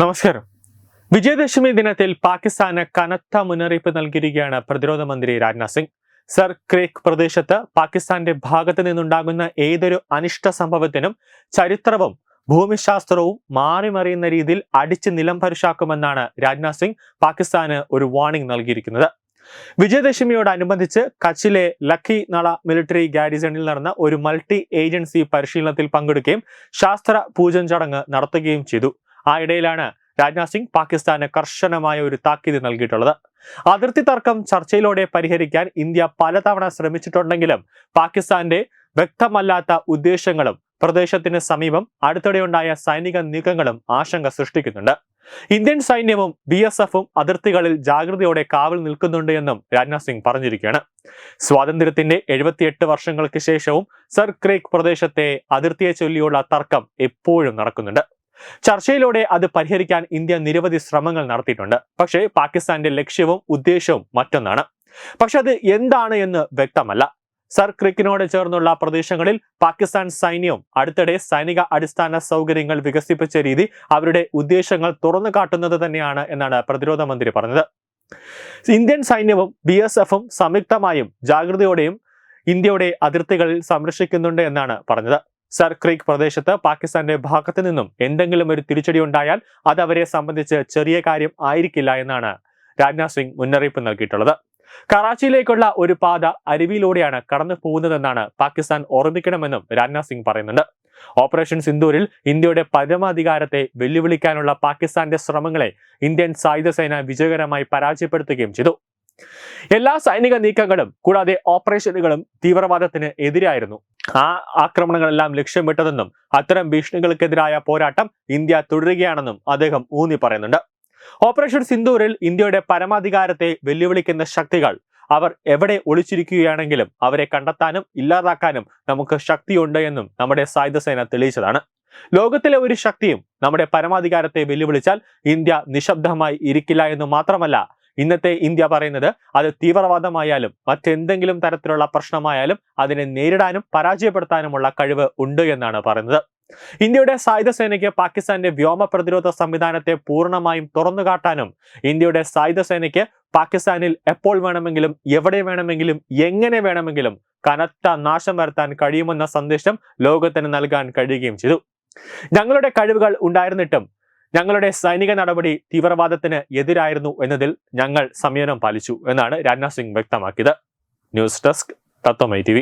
നമസ്കാരം. വിജയദശമി ദിനത്തിൽ പാകിസ്ഥാന് കനത്ത മുന്നറിയിപ്പ് നൽകിയിരിക്കുകയാണ് പ്രതിരോധ മന്ത്രി രാജ്നാഥ് സിംഗ്. സർ ക്രേക്ക് പ്രദേശത്ത് പാകിസ്ഥാന്റെ ഭാഗത്ത് നിന്നുണ്ടാകുന്ന ഏതൊരു അനിഷ്ട സംഭവത്തിനും ചരിത്രവും ഭൂമിശാസ്ത്രവും മാറിമറിയുന്ന രീതിയിൽ അടിച്ച് നിലം പരിശാക്കുമെന്നാണ് രാജ്നാഥ് സിംഗ് പാകിസ്ഥാന് ഒരു വാർണിംഗ് നൽകിയിരിക്കുന്നത്. വിജയദശമിയോടനുബന്ധിച്ച് കച്ചിലെ ലക്കി നള മിലിറ്ററി ഗാരിസണിൽ നടന്ന ഒരു മൾട്ടി ഏജൻസി പരിശീലനത്തിൽ പങ്കെടുക്കുകയും ശാസ്ത്ര പൂജൻ ചടങ്ങ് നടത്തുകയും ചെയ്തു. ആ ഇടയിലാണ് രാജ്നാഥ് സിംഗ് പാകിസ്ഥാന് കർശനമായ ഒരു താക്കീത് നൽകിയിട്ടുള്ളത്. അതിർത്തി തർക്കം ചർച്ചയിലൂടെ പരിഹരിക്കാൻ ഇന്ത്യ പലതവണ ശ്രമിച്ചിട്ടുണ്ടെങ്കിലും പാകിസ്ഥാന്റെ വ്യക്തമല്ലാത്ത ഉദ്ദേശങ്ങളും പ്രദേശത്തിന് സമീപം അടുത്തിടെയുണ്ടായ സൈനിക നീക്കങ്ങളും ആശങ്ക സൃഷ്ടിക്കുന്നുണ്ട്. ഇന്ത്യൻ സൈന്യവും ബി എസ് എഫും അതിർത്തികളിൽ ജാഗ്രതയോടെ കാവൽ നിൽക്കുന്നുണ്ട് എന്നും രാജ്നാഥ് സിംഗ് പറഞ്ഞിരിക്കുകയാണ്. സ്വാതന്ത്ര്യത്തിന്റെ എഴുപത്തിയെട്ട് വർഷങ്ങൾക്ക് ശേഷവും സർ ക്രേക്ക് പ്രദേശത്തെ അതിർത്തിയെ ചൊല്ലിയുള്ള തർക്കം എപ്പോഴും നടക്കുന്നുണ്ട്. ചർച്ചയിലൂടെ അത് പരിഹരിക്കാൻ ഇന്ത്യ നിരവധി ശ്രമങ്ങൾ നടത്തിയിട്ടുണ്ട്. പക്ഷേ പാകിസ്ഥാന്റെ ലക്ഷ്യവും ഉദ്ദേശവും മറ്റൊന്നാണ്. പക്ഷെ അത് എന്താണ് എന്ന് വ്യക്തമല്ല. സർ ക്രിക്കിനോട് ചേർന്നുള്ള പ്രദേശങ്ങളിൽ പാകിസ്ഥാൻ സൈന്യവും അടുത്തിടെ സൈനിക അടിസ്ഥാന സൗകര്യങ്ങൾ വികസിപ്പിച്ച രീതി അവരുടെ ഉദ്ദേശങ്ങൾ തുറന്നു കാട്ടുന്നത് തന്നെയാണ് എന്നാണ് പ്രതിരോധ മന്ത്രി പറഞ്ഞത്. ഇന്ത്യൻ സൈന്യവും ബി എസ് എഫും സംയുക്തമായും ജാഗ്രതയോടെയും ഇന്ത്യയുടെ അതിർത്തികളിൽ സംരക്ഷിക്കുന്നുണ്ട് എന്നാണ് പറഞ്ഞത്. സർ ക്രീക്ക് പ്രദേശത്ത് പാകിസ്ഥാന്റെ ഭാഗത്തു നിന്നും എന്തെങ്കിലും ഒരു തിരിച്ചടി ഉണ്ടായാൽ അത് അവരെ സംബന്ധിച്ച് ചെറിയ കാര്യം ആയിരിക്കില്ല എന്നാണ് രാജ്നാഥ് സിംഗ് മുന്നറിയിപ്പ് നൽകിയിട്ടുള്ളത്. കറാച്ചിയിലേക്കുള്ള ഒരു പാത അരുവിയിലൂടെയാണ് കടന്നു പോകുന്നതെന്നാണ് പാകിസ്ഥാൻ ഓർമ്മിക്കണമെന്നും രാജ്നാഥ് സിംഗ് പറയുന്നുണ്ട്. ഓപ്പറേഷൻ സിന്ദൂരിൽ ഇന്ത്യയുടെ പരമാധികാരത്തെ വെല്ലുവിളിക്കാനുള്ള പാകിസ്ഥാന്റെ ശ്രമങ്ങളെ ഇന്ത്യൻ സായുധ സേന വിജയകരമായി പരാജയപ്പെടുത്തുകയും ചെയ്തു. എല്ലാ സൈനിക നീക്കങ്ങളും കൂടാതെ ഓപ്പറേഷനുകളും തീവ്രവാദത്തിന് എതിരായിരുന്നു. ആ ആക്രമണങ്ങളെല്ലാം ലക്ഷ്യമിട്ടതെന്നും അത്തരം ഭീഷണികൾക്കെതിരായ പോരാട്ടം ഇന്ത്യ തുടരുകയാണെന്നും അദ്ദേഹം ഊന്നി പറയുന്നുണ്ട്. ഓപ്പറേഷൻ സിന്ദൂരിൽ ഇന്ത്യയുടെ പരമാധികാരത്തെ വെല്ലുവിളിക്കുന്ന ശക്തികൾ അവർ എവിടെ ഒളിച്ചിരിക്കുകയാണെങ്കിലും അവരെ കണ്ടെത്താനും ഇല്ലാതാക്കാനും നമുക്ക് ശക്തിയുണ്ട് എന്നും നമ്മുടെ സായുധസേന തെളിയിച്ചതാണ്. ലോകത്തിലെ ഒരു ശക്തിയും നമ്മുടെ പരമാധികാരത്തെ വെല്ലുവിളിച്ചാൽ ഇന്ത്യ നിശബ്ദമായി ഇരിക്കില്ല എന്ന് മാത്രമല്ല ഇന്നത്തെ ഇന്ത്യ പറയുന്നത് അത് തീവ്രവാദമായാലും മറ്റെന്തെങ്കിലും തരത്തിലുള്ള പ്രശ്നമായാലും അതിനെ നേരിടാനും പരാജയപ്പെടുത്താനുമുള്ള കഴിവ് ഉണ്ട് എന്നാണ് പറയുന്നത്. ഇന്ത്യയുടെ സായുധ സേനയ്ക്ക് പാകിസ്ഥാന്റെ വ്യോമ പ്രതിരോധ സംവിധാനത്തെ പൂർണമായും തുറന്നു കാട്ടാനും ഇന്ത്യയുടെ സായുധ സേനയ്ക്ക് പാകിസ്ഥാനിൽ എപ്പോൾ വേണമെങ്കിലും എവിടെ വേണമെങ്കിലും എങ്ങനെ വേണമെങ്കിലും കനത്ത നാശം വരുത്താൻ കഴിയുമെന്ന സന്ദേശം ലോകത്തിന് നൽകാൻ കഴിയുകയും ചെയ്തു. ഞങ്ങളുടെ കഴിവുകൾ ഉണ്ടായിരുന്നിട്ടും ഞങ്ങളുടെ സൈനിക നടപടി തീവ്രവാദത്തിന് എതിരായിരുന്നു എന്നതിൽ ഞങ്ങൾ സംയമനം പാലിച്ചു എന്നാണ് രാജ്നാഥ് സിംഗ് വ്യക്തമാക്കിയത്. ന്യൂസ് ഡെസ്ക് തത്വമൈ ടി